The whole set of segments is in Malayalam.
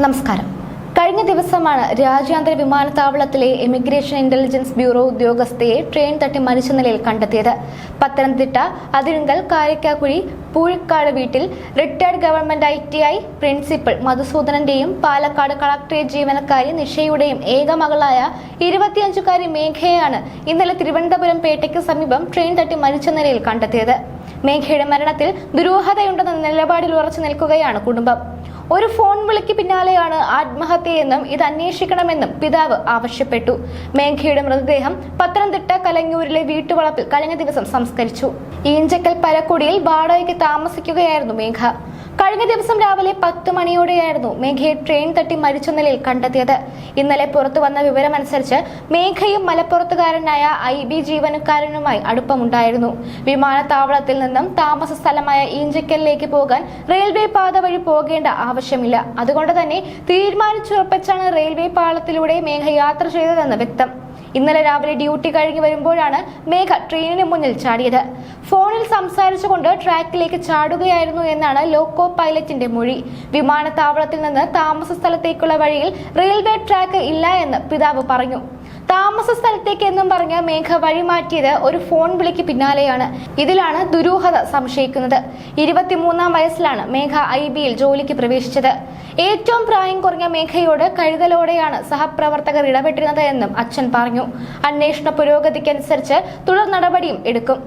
നമസ്കാരം. കഴിഞ്ഞ ദിവസമാണ് രാജ്യാന്തര വിമാനത്താവളത്തിലെ ഇമിഗ്രേഷൻ ഇന്റലിജൻസ് ബ്യൂറോ ഉദ്യോഗസ്ഥയെ ട്രെയിൻ തട്ടി മരിച്ച നിലയിൽ കണ്ടെത്തിയത്. പത്തനംതിട്ട അതിരുങ്കൽ കാരക്കാക്കുഴി പൂഴിക്കാട് വീട്ടിൽ retired government I T I principal മധുസൂദനന്റെയും Palakkad collectorate ജീവനക്കാരി നിഷയുടെയും ഏക മകളായ ഇരുപത്തിയഞ്ചുകാരി മേഘയാണ് ഇന്നലെ തിരുവനന്തപുരം പേട്ടയ്ക്ക് സമീപം ട്രെയിൻ തട്ടി മരിച്ച നിലയിൽ കണ്ടെത്തിയത്. മേഘയുടെ മരണത്തിൽ ദുരൂഹതയുണ്ടെന്ന നിലപാടിൽ ഉറച്ചു നിൽക്കുകയാണ് കുടുംബം. ഒരു ഫോൺ വിളിക്ക് പിന്നാലെയാണ് ആത്മഹത്യയെന്നും ഇത് അന്വേഷിക്കണമെന്നും പിതാവ് ആവശ്യപ്പെട്ടു. മേഘയുടെ മൃതദേഹം പത്തനംതിട്ട കലങ്ങൂരിലെ വീട്ടുവളപ്പിൽ കഴിഞ്ഞ ദിവസം സംസ്കരിച്ചു. ഈഞ്ചക്കൽ പരക്കുടിയിൽ വാടകയ്ക്ക് താമസിക്കുകയായിരുന്നു മേഘ. കഴിഞ്ഞ ദിവസം രാവിലെ പത്ത് മണിയോടെയായിരുന്നു മേഘയെ ട്രെയിൻ തട്ടി മരിച്ച നിലയിൽ കണ്ടെത്തിയത്. ഇന്നലെ പുറത്തു വന്ന വിവരമനുസരിച്ച് മേഘയും മലപ്പുറത്തുകാരനായ ഐ ബി ജീവനക്കാരനുമായി അടുപ്പമുണ്ടായിരുന്നു. വിമാനത്താവളത്തിൽ നിന്നും താമസ സ്ഥലമായ ഈഞ്ചക്കലിലേക്ക് പോകാൻ റെയിൽവേ പാത വഴി പോകേണ്ട ആവശ്യമില്ല. അതുകൊണ്ട് തന്നെ തീരുമാനിച്ചുറപ്പിച്ചാണ് റെയിൽവേ പാളത്തിലൂടെ മേഘ യാത്ര ചെയ്തതെന്ന് വ്യക്തം. ഇന്നലെ രാവിലെ ഡ്യൂട്ടി കഴിഞ്ഞ് വരുമ്പോഴാണ് മേഘ ട്രെയിനിന് മുന്നിൽ ചാടിയത്. ഫോണിൽ സംസാരിച്ചുകൊണ്ട് ട്രാക്കിലേക്ക് ചാടുകയായിരുന്നു എന്നാണ് ലോക്കോ പൈലറ്റിന്റെ മൊഴി. വിമാനത്താവളത്തിൽ നിന്ന് താമസ സ്ഥലത്തേക്കുള്ള വഴിയിൽ റെയിൽവേ ട്രാക്ക് ഇല്ല എന്ന് പിതാവ് പറഞ്ഞു. താമസ സ്ഥലത്തേക്ക് എന്നും പറഞ്ഞ് മേഘ വഴിമാറ്റിയത് ഒരു ഫോൺ വിളിക്ക് പിന്നാലെയാണ്. ഇതിലാണ് ദുരൂഹത സംശയിക്കുന്നത്. ഇരുപത്തിമൂന്നാം വയസ്സിലാണ് മേഘ ഐ ബിയിൽ ജോലിക്ക് പ്രവേശിച്ചത്. ഏറ്റവും പ്രായം കുറഞ്ഞ മേഘയോട് കഴുതലോടെയാണ് സഹപ്രവർത്തകർ ഇടപെട്ടിരുന്നത് എന്നും അച്ഛൻ പറഞ്ഞു. അന്വേഷണ പുരോഗതിക്കനുസരിച്ച് തുടർ നടപടിയും എടുക്കും.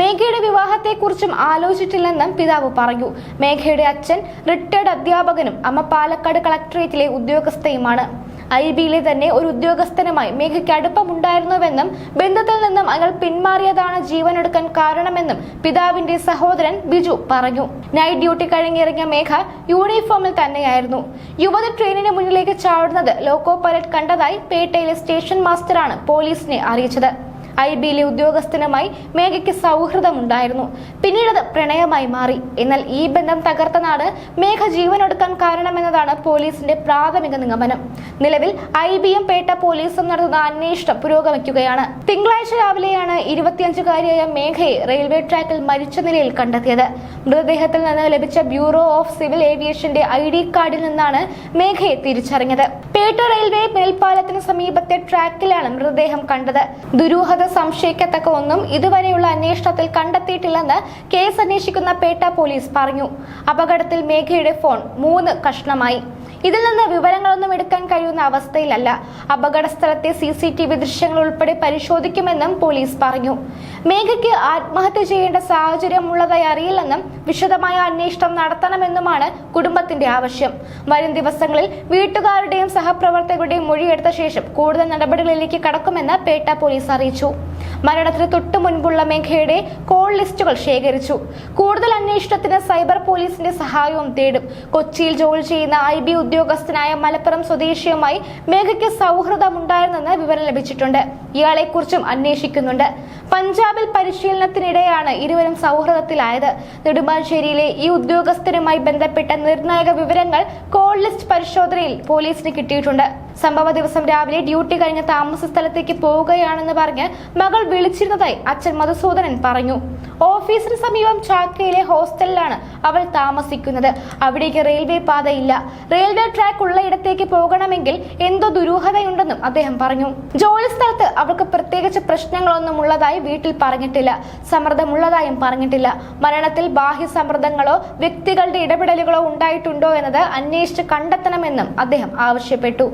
മേഘയുടെ വിവാഹത്തെക്കുറിച്ചും ആലോചിച്ചിട്ടില്ലെന്നും പിതാവ് പറഞ്ഞു. മേഘയുടെ അച്ഛൻ റിട്ടയർഡ് അധ്യാപകനും അമ്മ പാലക്കാട് കളക്ടറേറ്റിലെ ഉദ്യോഗസ്ഥയുമാണ്. ഐ ബിയിലെ തന്നെ ഒരു ഉദ്യോഗസ്ഥനുമായി മേഘയ്ക്ക് അടുപ്പമുണ്ടായിരുന്നുവെന്നും ബന്ധത്തിൽ നിന്നും അയാൾ പിന്മാറിയതാണ് ജീവനെടുക്കാൻ കാരണമെന്നും പിതാവിന്റെ സഹോദരൻ ബിജു പറഞ്ഞു. നൈറ്റ് ഡ്യൂട്ടി കഴിഞ്ഞിറങ്ങിയ മേഘ യൂണിഫോമിൽ തന്നെയായിരുന്നു. യുവതി ട്രെയിനിന് മുന്നിലേക്ക് ചാടുന്നത് ലോക്കോ പൈലറ്റ് കണ്ടതായി പേട്ടയിലെ സ്റ്റേഷൻ മാസ്റ്ററാണ് പോലീസിനെ അറിയിച്ചത്. ഐ ബിയിലെ ഉദ്യോഗസ്ഥനുമായി മേഘയ്ക്ക് സൗഹൃദമുണ്ടായിരുന്നു. പിന്നീടത് പ്രണയമായി മാറി. എന്നാൽ ഈ ബന്ധം തകർത്ത നാട് മേഘ ജീവനൊടുക്കാൻ കാരണമെന്നതാണ് പോലീസിന്റെ പ്രാഥമിക നിഗമനം. നിലവിൽ ഐ ബി എം പേട്ട പോലീസും നടത്തുന്ന അന്വേഷണം പുരോഗമിക്കുകയാണ്. തിങ്കളാഴ്ച രാവിലെയാണ് ഇരുപത്തിയഞ്ചുകാരിയായ മേഘയെ റെയിൽവേ ട്രാക്കിൽ മരിച്ച നിലയിൽ കണ്ടെത്തിയത്. മൃതദേഹത്തിൽ നിന്ന് ലഭിച്ച ബ്യൂറോ ഓഫ് സിവിൽ ഏവിയേഷന്റെ ഐ ഡി കാർഡിൽ നിന്നാണ് മേഘയെ തിരിച്ചറിഞ്ഞത്. പേട്ട റെയിൽവേ മേൽപ്പാലത്തിന് സമീപത്തെ ട്രാക്കിലാണ് മൃതദേഹം കണ്ടത്. ദുരൂഹത സംശയിക്കത്തക്ക ഒന്നും ഇതുവരെയുള്ള അന്വേഷണത്തിൽ കണ്ടെത്തിയിട്ടില്ലെന്ന് കേസ് അന്വേഷിക്കുന്ന പേട്ട പോലീസ് പറഞ്ഞു. അപകടത്തിൽ മേഘയുടെ ഫോൺ മൂന്ന് കഷ്ണമായി. ഇതിൽ നിന്ന് വിവരങ്ങളൊന്നും എടുക്കാൻ കഴിയുന്ന അവസ്ഥയിലല്ല. അപകട സ്ഥലത്തെ സി സി ടി വി ദൃശ്യങ്ങൾ ഉൾപ്പെടെ പരിശോധിക്കുമെന്നും പോലീസ് പറഞ്ഞു. മേഘയ്ക്ക് ആത്മഹത്യ ചെയ്യേണ്ട സാഹചര്യം ഉള്ളതായി അറിയില്ലെന്നും വിശദമായ അന്വേഷണം നടത്തണമെന്നുമാണ് കുടുംബത്തിന്റെ ആവശ്യം. വരും ദിവസങ്ങളിൽ വീട്ടുകാരുടെയും സഹപ്രവർത്തകരുടെയും മൊഴിയെടുത്ത ശേഷം കൂടുതൽ നടപടികളിലേക്ക് കടക്കുമെന്ന് പേട്ട പോലീസ് അറിയിച്ചു. മരണത്തിന് തൊട്ടു മുൻപുള്ള മേഘയുടെ കോൾ ലിസ്റ്റുകൾ ശേഖരിച്ചു. കൂടുതൽ അന്വേഷണത്തിന് സൈബർ പോലീസിന്റെ സഹായവും തേടും. കൊച്ചിയിൽ ജോലി ചെയ്യുന്ന ഐ ബി ഉദ്യോഗസ്ഥനായ മലപ്പുറം സ്വദേശിയുമായി മേഘയ്ക്ക് സൗഹൃദമുണ്ടായിരുന്നെന്ന് വിവരം ലഭിച്ചിട്ടുണ്ട്. ഇയാളെക്കുറിച്ചും അന്വേഷിക്കുന്നുണ്ട്. പഞ്ചാബിൽ പരിശീലനത്തിനിടെയാണ് ഇരുവരും സൗഹൃദത്തിലായത്. നെടുമ്പാശ്ശേരിയിലെ ഈ ഉദ്യോഗസ്ഥരുമായി ബന്ധപ്പെട്ട നിർണായക വിവരങ്ങൾ കോൾ ലിസ്റ്റ് പരിശോധനയിൽ പോലീസിന് കിട്ടിയിട്ടുണ്ട്. സംഭവ ദിവസം രാവിലെ ഡ്യൂട്ടി കഴിഞ്ഞ താമസ സ്ഥലത്തേക്ക് പോവുകയാണെന്ന് പറഞ്ഞ് മകൾ വിളിച്ചിരുന്നതായി അച്ഛൻ മധുസൂദനൻ പറഞ്ഞു. ഓഫീസിന് സമീപം ചാക്കയിലെ ഹോസ്റ്റലിലാണ് അവൾ താമസിക്കുന്നത്. അവിടേക്ക് റെയിൽവേ പാതയില്ല റെയിൽവേ ട്രാക്ക് ഉള്ളയിടത്തേക്ക് പോകണമെങ്കിൽ എന്തോ ദുരൂഹതയുണ്ടെന്നും അദ്ദേഹം പറഞ്ഞു. ജോലി സ്ഥലത്ത് അവൾക്ക് പ്രത്യേകിച്ച് പ്രശ്നങ്ങളൊന്നും ഉള്ളതായി വീട്ടിൽ പറഞ്ഞിട്ടില്ല. സമ്മർദ്ദമുള്ളതായും പറഞ്ഞിട്ടില്ല. മരണത്തിൽ ബാഹ്യ സമ്മർദ്ദങ്ങളോ വ്യക്തികളുടെ ഇടപെടലുകളോ ഉണ്ടായിട്ടുണ്ടോ എന്നത് അന്വേഷിച്ച് കണ്ടെത്തണമെന്നും അദ്ദേഹം ആവശ്യപ്പെട്ടു.